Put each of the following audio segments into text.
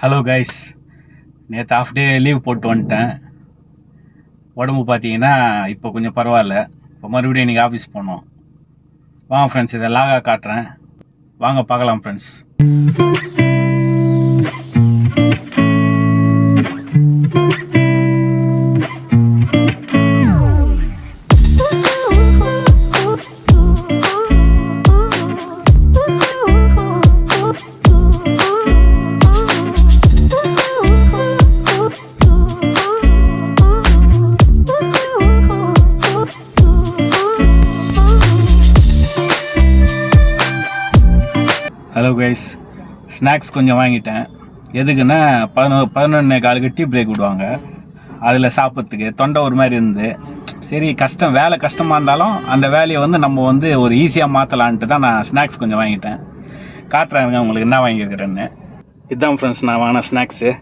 Hello guys நேற்று off day leave போட்டு வந்துட்டேன். உடம்பு பார்த்தீங்கன்னா இப்போ கொஞ்சம் பரவாயில்ல. இப்போ மறுபடியும் இன்றைக்கி ஆஃபீஸ் போனோம். வாங்க ஃப்ரெண்ட்ஸ் இதை லாகாக காட்டுறேன். வாங்க பார்க்கலாம் ஃப்ரெண்ட்ஸ் ஹலோ கைஸ் ஸ்நாக்ஸ் கொஞ்சம் வாங்கிட்டேன். எதுக்குன்னா பதினோ பதினொன்னே காலுக்கு டீ பிரேக் விடுவாங்க. அதில் சாப்பிட்றதுக்கு தொண்டை ஒரு மாதிரி இருந்து. சரி கஷ்டம் வேலை கஷ்டமாக இருந்தாலும் அந்த வேலையை வந்து நம்ம வந்து ஒரு ஈஸியாக மாற்றலான்ட்டு தான் நான் ஸ்நாக்ஸ் கொஞ்சம் வாங்கிட்டேன். காட்டுறேங்க உங்களுக்கு என்ன வாங்கியிருக்கிறேன்னு. இதுதான் ஃப்ரெண்ட்ஸ் நான் வாங்கின ஸ்நாக்ஸு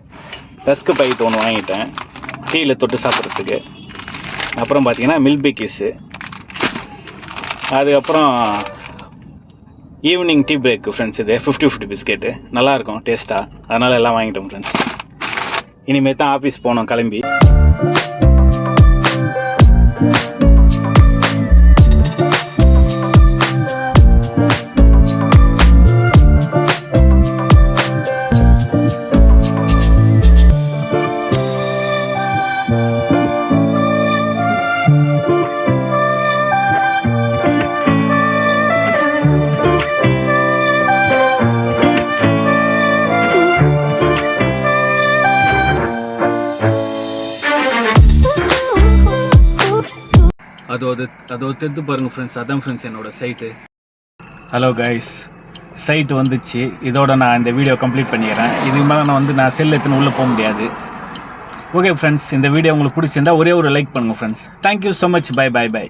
ரஸ்க்கு பாக்கெட் ஒன்று வாங்கிட்டேன். டீயில் தொட்டு சாப்பிட்றதுக்கு. அப்புறம் பார்த்தீங்கன்னா மில்க் அதுக்கப்புறம் ஈவினிங் டீ பிரேக்கு ஃப்ரெண்ட்ஸ் இது ஃபிஃப்டி ஃபிஃப்டி பிஸ்கெட்டு நல்லாயிருக்கும் டேஸ்ட்டாக அதனால் எல்லாம் வாங்கிட்டோம் ஃப்ரெண்ட்ஸ் இனிமேல் தான் ஆஃபீஸ் போனோம் கிளம்பி. அது அதோட அது தெத்து பாருங்க ஃப்ரெண்ட்ஸ் அதான் ஃப்ரெண்ட்ஸ் என்னோட சைட்டு ஹலோ கைஸ் சைட் வந்துச்சு. இதோட நான் இந்த வீடியோ கம்ப்ளீட் பண்ணிடுறேன். இதுக்கு மேலே நான் வந்து நான் செல் எடுத்துன்னு உள்ளே போக முடியாது. ஓகே ஃப்ரெண்ட்ஸ் இந்த வீடியோ உங்களுக்கு பிடிச்சிருந்தா ஒரே ஒரு லைக் பண்ணுங்கள் friends thank you so much bye bye bye